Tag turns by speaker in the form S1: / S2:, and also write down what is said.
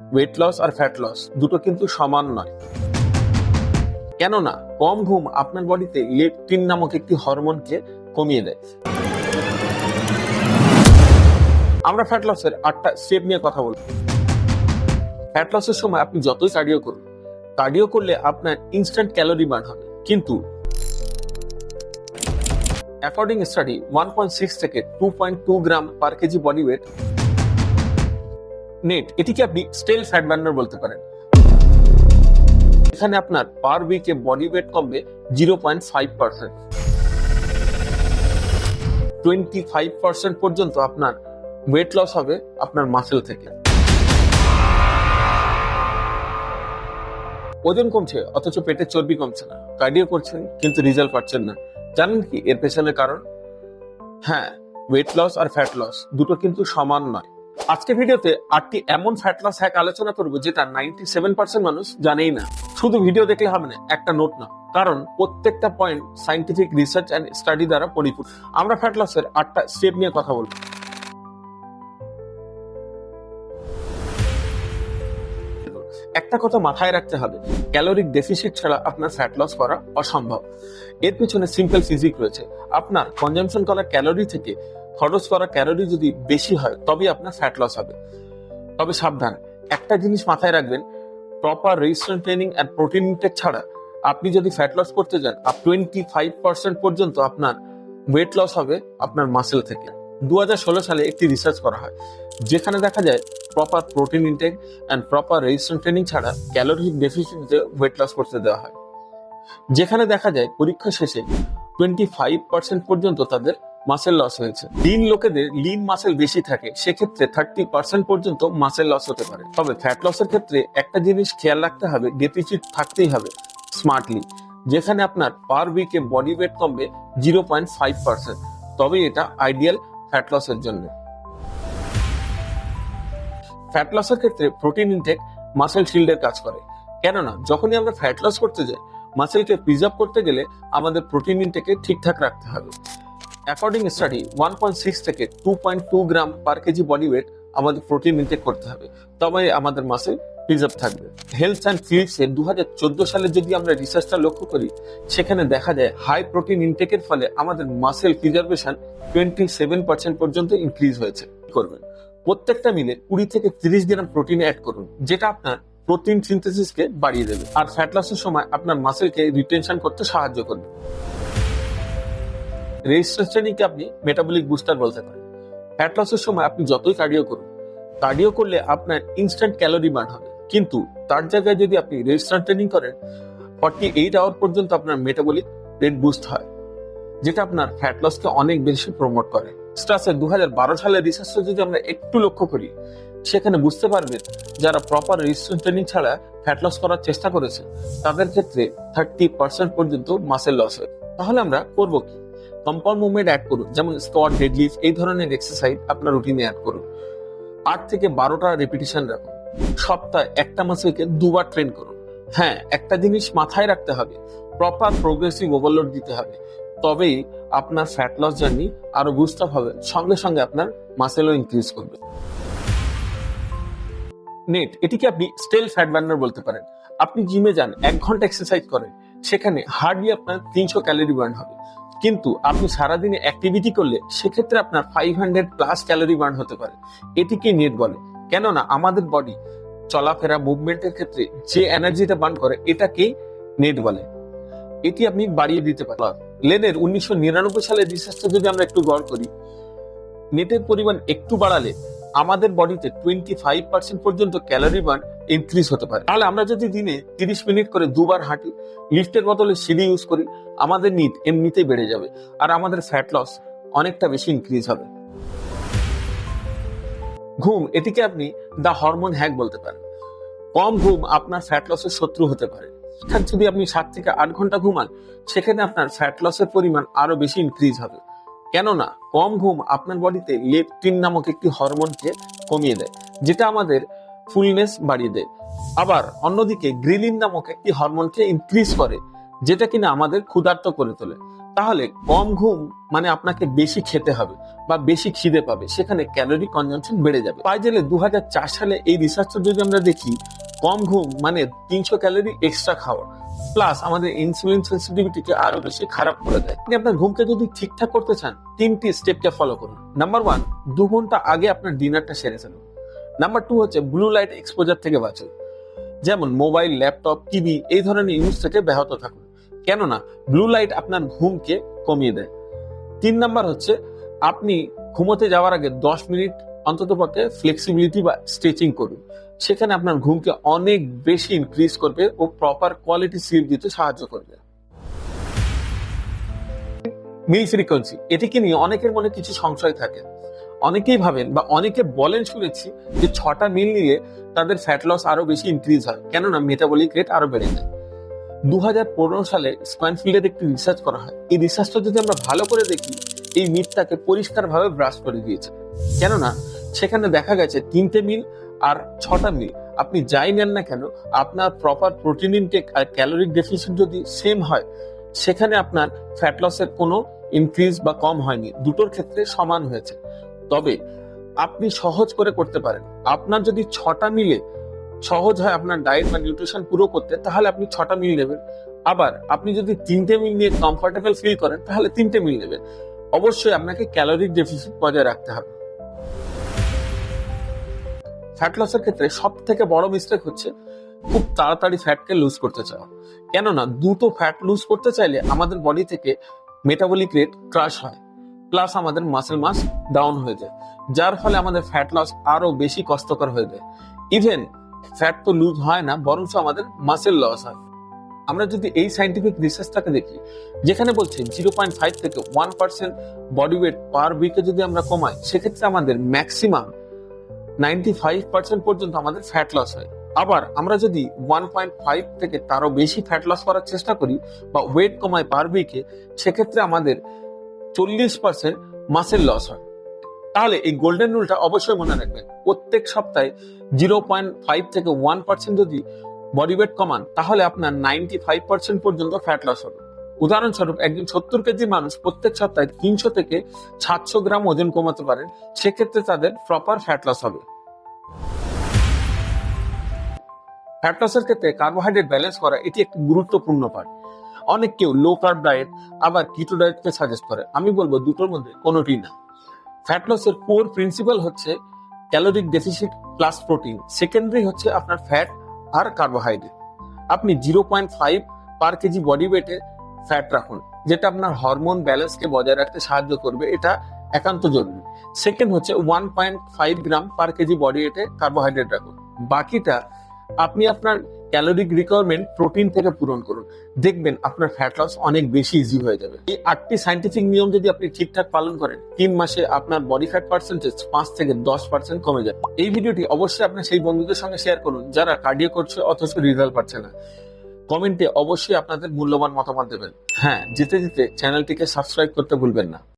S1: Wait loss আর fat loss দুটো কিন্তু সমান নয়। কেননা, কম ঘুম আপনার বডিতে লেপটিন নামক একটি হরমোনকে কমিয়ে দেয়। আমরা ফ্যাট লসের আটটা স্টেপ নিয়ে কথা বলব। ফ্যাট লসের সময় আপনি যতই কার্ডিও করুন কার্ডিও করলে আপনার ইনস্ট্যান্ট ক্যালোরি বার্ন হবে। কিন্তু according study one point six থেকে two point two gram per kg body weight net, এটিকে আপনি স্টেল ফ্যাট বার্নার বলতে পারেন। এখানে আপনার পার উইকে বডি ওয়েট কমবে zero point five percent. Twenty five percent পর্যন্ত আপনার ওয়েট লস হবে আপনার মাসেল থেকে। ওজন কমছে, অথচ পেটের চর্বি কমছে না। কার্ডিও করছেন, কিন্তু রেজাল্ট পাচ্ছেন না। জানেন কি, এর পেছনের কারণ? হ্যাঁ ওয়েট লস আর ফ্যাট লস, দুটো কিন্তু সমান নয়। আজকে ভিডিওতে আটটি এমন ফ্যাট লস হ্যাক আলোচনা করব যেটা নাইনটি সেভেন পার্সেন্ট মানুষ জানেই না। শুধু ভিডিও দেখলে হবে না, একটা নোট না। কারণ প্রত্যেকটা point scientific research and study দ্বারা পরিপূর্ণ। আমরা ফ্যাট লসের আটটা স্টেপ নিয়ে কথা বলব। একটা কথা মাথায় রাখতে হবে ক্যালোরিক ডেফিসিট ছাড়া আপনার ফ্যাট লস করা অসম্ভব। এর পিছনে সিম্পল ফিজিক রয়েছে। আপনার কনজামশন করা ক্যালোরি থেকে খরচ করা ক্যালোরি যদি বেশি হয় তবে আপনার ফ্যাট লস হবে। তবে সাবধান, একটা জিনিস মাথায় রাখবেন proper resistant training and protein intake ছাড়া আপনি যদি ফ্যাট লস করতে যান টোয়েন্টি ফাইভ পার্সেন্ট পর্যন্ত আপনার ওয়েট লস হবে আপনার মাসেল থেকে। দু হাজার ষোলো সালে একটি রিসার্চ করা হয়, যেখানে দেখা যায় proper protein intake and proper resistant training ছাড়া ক্যালোরি ডেফিসিটে ওয়েট লস করতে দেওয়া হয়। যেখানে দেখা যায় পরীক্ষা শেষে টোয়েন্টি ফাইভ পার্সেন্ট পর্যন্ত তাদের মাসেল লস হয়েছে। লিন লোকেদের লিন মাসেল বেশি থাকে, সেক্ষেত্রে থার্টি পার্সেন্ট পর্যন্ত মাসেল লস হতে পারে। তবে ফ্যাট লসের ক্ষেত্রে একটা জিনিস খেয়াল রাখতে হবে ডেফিসিট থাকতেই হবে স্মার্টলি যেখানে আপনার পার উইকে বডি ওয়েট কমবে জিরো পয়েন্ট ফাইভ পার্সেন্ট তবে এটা আইডিয়াল ফ্যাট লসের জন্য। ফ্যাট লসের ক্ষেত্রে প্রোটিন ইনটেক মাসেল শিল্ডের কাজ করে। কেননা, যখনই আমরা ফ্যাট লস করতে যাই মাসেলকে প্রিজার্ভ করতে গেলে আমাদের প্রোটিন ইনটেকে ঠিকঠাক রাখতে হবে। According study one point six থেকে two point two gram per kg body weight আমাদের প্রোটিন ইনটেক করতে হবে। তবে আমাদের মাসেল প্রিজার্ভ থাকবে। হেলথ অ্যান্ড ফিল্ডসে দু হাজার চোদ্দ সালে যদি আমরা রিসার্চটা লক্ষ্য করি, সেখানে দেখা যায় হাই প্রোটিন ইনটেকের ফলে আমাদের muscle preservation twenty seven percent পর্যন্ত ইনক্রিজ হয়েছে। করবেন? প্রত্যেকটা মিলে কুড়ি থেকে তিরিশ গ্রাম প্রোটিন অ্যাড করুন, যেটা আপনার প্রোটিন সিনথেসিসকে বাড়িয়ে দেবে। আর ফ্যাট লসের সময় আপনার মাসেলকে রিটেনশন করতে সাহায্য করবে। রেজিস্ট্যান্স ট্রেনিংকে আপনি মেটাবলিক বুস্টার বলতে পারেন? ফ্যাট লসের সময় আপনি যতই কার্ডিও করুন কার্ডিও করলে আপনার ইনস্ট্যান্ট ক্যালোরি বার্ন হবে। কিন্তু তার জায়গায় যদি আপনি রেজিস্ট্যান্স ট্রেনিং করেন ফর্টি এইট আওয়ার পর্যন্ত আপনার মেটাবলিক রেট বুস্ট হয়, যেটা আপনার ফ্যাট লসকে অনেক বেশি প্রমোট করে। স্টাসের দু হাজার বারো সালের রিসার্চটা যদি আমরা একটু লক্ষ্য করি, সেখানে বুঝতে পারবেন যারা প্রপার রেজিস্ট্যান্স ট্রেনিং ছাড়া ফ্যাট লস করার চেষ্টা করেছে, তাদের ক্ষেত্রে থার্টি পার্সেন্ট পর্যন্ত মাসেল লস হয়। তাহলে আমরা করব কি? কম্পাউন্ড মুভমেন্ট অ্যাড করুন। যেমন স্কোয়াট ডেডলিফট এই ধরনের এক্সারসাইজ আপনার রুটিনে অ্যাড করুন। আট থেকে বারোটা রেপিটেশন রাখুন। সপ্তাহে একটা মাসেকে দুবার ট্রেন করুন। হ্যাঁ একটা জিনিস মাথায় রাখতে হবে। প্রপার প্রোগ্রেসিভ ওভারলোড দিতে হবে। তবেই আপনার ফ্যাট লস জার্নি আরও বুস্ট আপ হবে। সঙ্গে সঙ্গে আপনার মাসেলও ইনক্রিজ করবে। নেট এটিকে আপনি স্টেল ফ্যাট বার্নার বলতে পারেন। আপনি জিমে যান, এক ঘণ্টা এক্সারসাইজ করেন। সেখানে হার্ডলি আপনার তিনশো ক্যালোরি বার্ন হবে। কিন্তু আপনি সারাদিনে অ্যাক্টিভিটি করলে সেক্ষেত্রে আপনার five hundred plus calorie burn হতে পারে। এটিকে নেট বলে কেননা আমাদের বডি চলাফেরা মুভমেন্টের ক্ষেত্রে যে এনার্জিটা বার্ন করে এটাকেই নেট বলে এটি আপনি বাড়িয়ে দিতে পারেন। লেনের উনিশশো নিরানব্বই সালের রিসার্চটা যদি আমরা একটু গড় করি নেটের পরিমাণ একটু বাড়ালে আমাদের বডিতে টোয়েন্টি ফাইভ পার্সেন্ট পর্যন্ত ক্যালোরি বার্ন ইনক্রিজ হতে পারে। তাহলে আমরা যদি দিনে তিরিশ মিনিট করে দুবার হাঁটি, লিফটের বদলে সিঁড়ি ইউজ করি, আমাদের নিট এমনিতেই বেড়ে যাবে আর আমাদের ফ্যাট লস অনেকটা বেশি ইনক্রিজ হবে। ঘুম, এটিকে আপনি দা হরমোন হ্যাক বলতে পারেন। কম ঘুম আপনার ফ্যাট লসের শত্রু হতে পারে। অর্থাৎ যদি আপনি সাত থেকে আট ঘণ্টা ঘুমান, সেখানে আপনার ফ্যাট লসের পরিমাণ আরও বেশি ইনক্রিজ হবে। কেননা, কম ঘুম আপনার বডিতে লেপটিন নামক একটি হরমোনকে কমিয়ে দেয়, যেটা আমাদের ফুলনেস বাড়িয়ে দেয়। আবার অন্যদিকে গ্রিলিন নামক একটি হরমোনকে ইনক্রিজ করে, যেটা কিনা আমাদের ক্ষুধার্ত করে তোলে। তাহলে কম ঘুম মানে আপনাকে বেশি খেতে হবে বা বেশি খিদে পাবে, সেখানে ক্যালোরি কনজাম্পশন বেড়ে যাবে। পাইজেলে দু সালে এই রিসার্চটা যদি আমরা দেখি, কম ঘুম মানে তিনশো ক্যালোরি এক্সট্রা খাওয়া প্লাস আমাদের ইনসুলিন সেন্সিটিভিটিকে আরও বেশি খারাপ করে দেয়। আপনি আপনার ঘুমকে যদি ঠিকঠাক করতে চান, তিনটি স্টেপকে ফলো করুন। নাম্বার ওয়ান দু ঘণ্টা আগে আপনার ডিনারটা সেরে ফেলুন। নাম্বার টু হচ্ছে ব্লু লাইট এক্সপোজার থেকে বাঁচুন যেমন মোবাইল ল্যাপটপ টিভি এই ধরনের ইউজ থেকে ব্যাহত থাকুন। কেননা ব্লু লাইট আপনার ঘুমকে কমিয়ে দেয়। তিন নাম্বার হচ্ছে আপনি ঘুমোতে যাওয়ার আগে দশ মিনিট অন্তত পক্ষে ফ্লেক্সিবিলিটি বা স্ট্রেচিং করুন। সেখানে আপনার ঘুমকে অনেক বেশি ইনক্রিজ করবে ও প্রপার কোয়ালিটি স্লিপ দিতে সাহায্য করবে। মিল ফ্রিকোয়েন্সি এটিকে নিয়ে অনেকের মনে কিছু সংশয় থাকে। অনেকেই ভাবেন বা অনেকে বলেন শুনেছি যে ছটা মিল নিয়ে তাদের ফ্যাট লস আরও বেশি ইনক্রিজ হয়। কেননা মেটাবলিক রেট আরও বেড়ে যায়। দুহাজার পনেরো সালে স্কোয়ানফিল্ডের একটি রিসার্চ করা হয়। এই রিসার্চটা যদি আমরা ভালো করে দেখি, এই মিথটাকে পরিষ্কারভাবে ব্রাশ করে দিয়েছে। কেননা সেখানে দেখা গেছে তিনটে মিল আর ছটা মিল। আপনি যাই নেন না কেন, আপনার প্রপার প্রোটিন ইনটেক আর ক্যালোরিক ডেফিসিট যদি সেম হয়, সেখানে আপনার ফ্যাট লসের কোনো ইনক্রিজ বা কম হয়নি। দুটোর ক্ষেত্রে সমান হয়েছে। তবে আপনি সহজ করে করতে পারেন। আপনার যদি ছটা মিলে সহজ হয় আপনার ডায়েট বা নিউট্রিশন পুরো করতে, তাহলে আপনি ছটা মিল নেবেন। আবার আপনি যদি তিনটে মিল নিয়ে কমফোর্টেবল ফিল করেন, তাহলে তিনটে মিল নেবেন। অবশ্যই আপনাকে ক্যালোরিক ডেফিসিট বজায় রাখতে হবে। ফ্যাট লসের ক্ষেত্রে সব থেকে বড় মিস্টেক হচ্ছে খুব তাড়াতাড়ি ফ্যাটকে লুজ করতে চাওয়া। কেননা দ্রুত ফ্যাট লুজ করতে চাইলে আমাদের বডি থেকে মেটাবলিক রেট ক্রাশ হয়। প্লাস আমাদের মাসেল মাস ডাউন হয়ে যায়, যার ফলে আমাদের ফ্যাট লস আরও বেশি কষ্টকর হয়ে যায়। ইভেন ফ্যাট তো লুজ হয় না, বরঞ্চ আমাদের মাসেল লস হয়। আমরা যদি এই সাইন্টিফিক রিসার্চটাকে দেখি, যেখানে বলছে জিরো পয়েন্ট ফাইভ থেকে one percent body weight per উইকে যদি আমরা কমাই, সেক্ষেত্রে আমাদের ম্যাক্সিমাম নাইনটি ফাইভ পার্সেন্ট পর্যন্ত আমাদের ফ্যাট লস হয়। আবার আমরা যদি ওয়ান পয়েন্ট ফাইভ থেকে তারও বেশি ফ্যাট লস করার চেষ্টা করি, বা ওয়েট কমাই পার উইকে সেক্ষেত্রে আমাদের চল্লিশ পার্সেন্ট মাসের লস হয়। তাহলে এই গোল্ডেন রুলটা অবশ্যই মনে রাখবেন। প্রত্যেক সপ্তাহে জিরো পয়েন্ট ফাইভ থেকে ওয়ান পার্সেন্ট যদি বডি ওয়েট কমান, তাহলে আপনার নাইনটি ফাইভ পার্সেন্ট পর্যন্ত ফ্যাট লস হবে। উদাহরণস্বরূপ, একজন সত্তর কেজি মানুষ প্রত্যেক সপ্তাহে তিনশো থেকে সাতশো গ্রাম ওজন কমাতে পারেন, সেক্ষেত্রে তাদের প্রপার ফ্যাট লস হবে। ফ্যাট লসের ক্ষেত্রে কার্বোহাইড্রেট ব্যালেন্স করা, এটি একটি গুরুত্বপূর্ণ পার্ট অনেক কেউ লো কার্ব ডায়েট আবার কিটো ডায়েটকে সাজেস্ট করে। আমি বলব দুটোর মধ্যে কোনোটি না। ফ্যাট লসের কোর প্রিন্সিপাল হচ্ছে caloric deficit plus protein secondary হচ্ছে আপনার ফ্যাট আর কার্বোহাইড্রেট আপনি zero point five per kg body ওয়েটে fat রাখুন, যেটা আপনার হরমোন ব্যালেন্সকে বজায় রাখতে সাহায্য করবে, এটা একান্ত জরুরি। সেকেন্ড হচ্ছে one point five gram per kg body ওয়েটে carbohydrate রাখুন। বাকিটা আপনি আপনার ক্যালোরিক রিকোয়ারমেন্ট প্রোটিন থেকে পূরণ করুন। দেখবেন আপনার ফ্যাট লস অনেক বেশি ইজি হয়ে যাবে। এই আটটি সাইন্টিফিক নিয়ম যদি আপনি ঠিকঠাক পালন করেন, তিন মাসে আপনার বডি ফ্যাট পার্সেন্টেজ পাঁচ থেকে দশ পার্সেন্ট কমে যাবে। এই ভিডিওটি অবশ্যই আপনার সেই বন্ধুদের সঙ্গে শেয়ার করুন, যারা কার্ডিও করছে অথচ রেজাল্ট পাচ্ছে না। কমেন্টে অবশ্যই আপনাদের মূল্যবান মতামত দেবেন। হ্যাঁ যেতে যেতে চ্যানেলটিকে সাবস্ক্রাইব করতে ভুলবেন না।